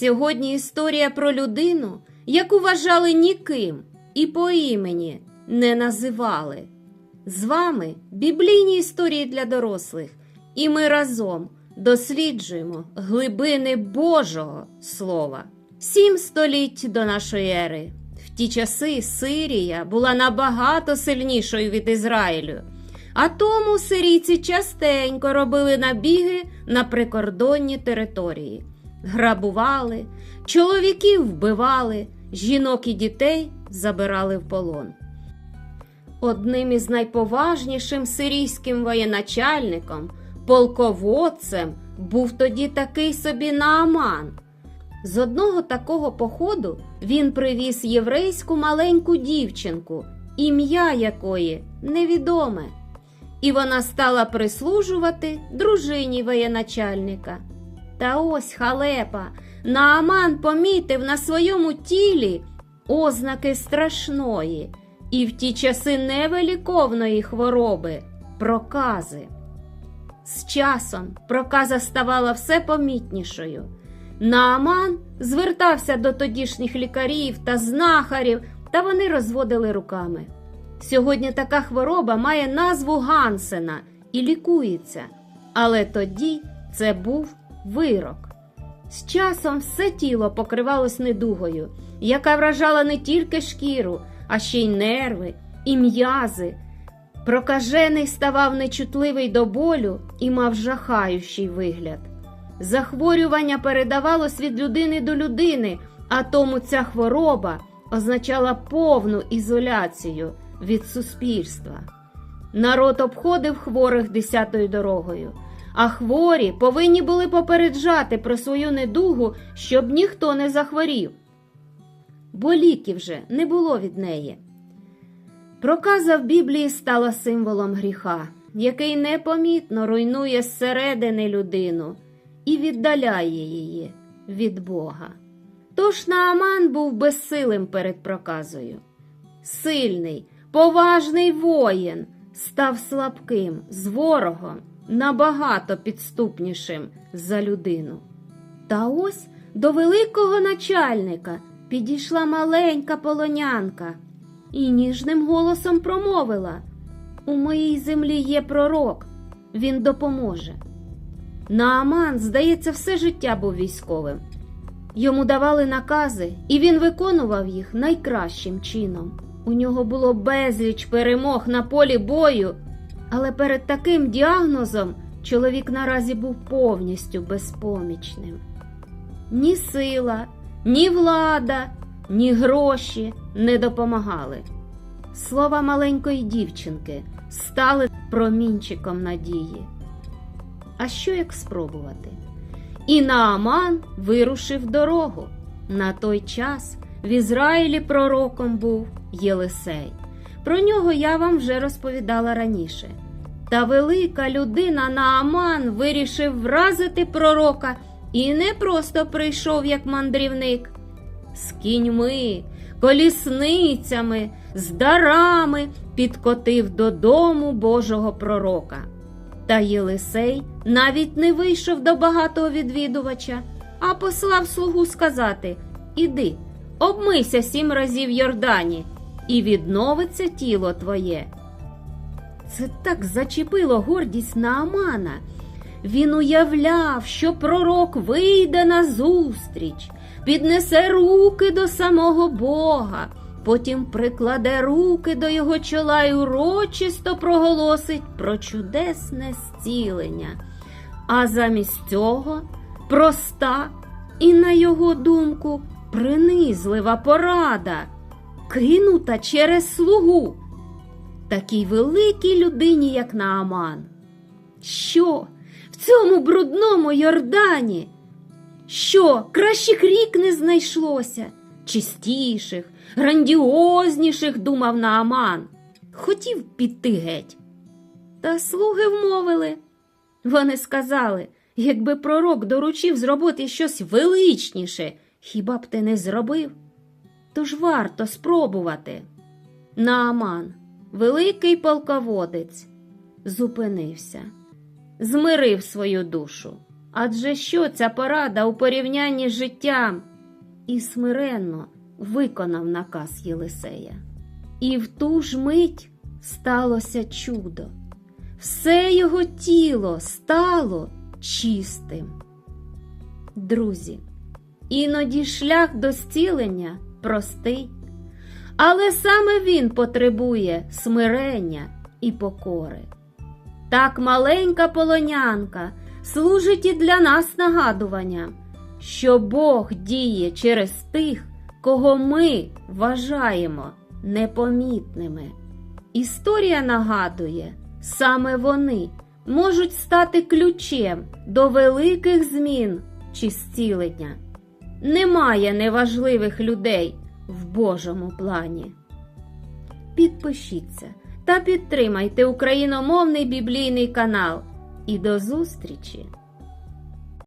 Сьогодні історія про людину, яку вважали ніким і по імені не називали. З вами біблійні історії для дорослих, і ми разом досліджуємо глибини Божого Слова. Сім століть до нашої ери. В ті часи Сирія була набагато сильнішою від Ізраїлю. А тому сирійці частенько робили набіги на прикордонні території, грабували, чоловіків вбивали, жінок і дітей забирали в полон. Одним із найповажнішим сирійським воєначальником, полководцем, був тоді такий собі Нааман. З одного такого походу він привіз єврейську маленьку дівчинку, ім'я якої невідоме, і вона стала прислужувати дружині воєначальника. Та ось халепа, Нааман помітив на своєму тілі ознаки страшної і в ті часи невеликовної хвороби прокази. З часом проказа ставала все помітнішою. Нааман звертався до тодішніх лікарів та знахарів, та вони розводили руками. Сьогодні така хвороба має назву Гансена і лікується, але тоді це був вирок. З часом все тіло покривалось недугою, яка вражала не тільки шкіру, а ще й нерви і м'язи. Прокажений ставав нечутливий до болю і мав жахаючий вигляд. Захворювання передавалось від людини до людини, а тому ця хвороба означала повну ізоляцію від суспільства. Народ обходив хворих десятою дорогою, а хворі повинні були попереджати про свою недугу, щоб ніхто не захворів. Бо ліків вже не було від неї. Проказа в Біблії стала символом гріха, який непомітно руйнує зсередини людину і віддаляє її від Бога. Тож Нааман був безсилим перед проказою. Сильний, поважний воїн став слабким з ворогом набагато підступнішим за людину. Та ось до великого начальника підійшла маленька полонянка і ніжним голосом промовила У моїй землі є пророк, він допоможе. Нааман, здається, все життя був військовим. Йому давали накази, і він виконував їх найкращим чином. У нього було безліч перемог на полі бою, але перед таким діагнозом чоловік наразі був повністю безпомічним. Ні сила, ні влада, ні гроші не допомагали. Слова маленької дівчинки стали промінчиком надії. А що як спробувати? І Нааман вирушив дорогу. На той час в Ізраїлі пророком був Єлисей. Про нього я вам вже розповідала раніше. Та велика людина Нааман вирішив вразити пророка і не просто прийшов як мандрівник. З кіньми, колісницями, з дарами підкотив додому Божого пророка. Та Єлисей навіть не вийшов до багатого відвідувача, а послав слугу сказати Іди, обмийся сім разів Йордані, і відновиться тіло твоє. Це так зачепило гордість Наамана. Він уявляв, що пророк вийде на зустріч, піднесе руки до самого Бога, потім прикладе руки до його чола і урочисто проголосить про чудесне зцілення. А замість цього проста і, на його думку, принизлива порада, кинута через слугу. Такій великій людині, як Нааман. Що в цьому брудному Йордані? Що кращих рік не знайшлося, чистіших, грандіозніших, думав Нааман. Хотів піти геть. Та слуги вмовили. Вони сказали, якби пророк доручив зробити щось величніше, хіба б ти не зробив? Тож варто спробувати. Нааман, великий полководець, зупинився, змирив свою душу Адже що ця порада у порівнянні з життям? І смиренно виконав наказ Єлисея. І в ту ж мить сталося чудо. Все його тіло стало чистим. Друзі, іноді шлях до зцілення простий, але саме він потребує смирення і покори. Так маленька полонянка служить і для нас нагадуванням, що Бог діє через тих, кого ми вважаємо непомітними. Історія нагадує, саме вони можуть стати ключем до великих змін чи зцілення. Немає неважливих людей в Божому плані. Підпишіться та підтримайте україномовний біблійний канал. І до зустрічі!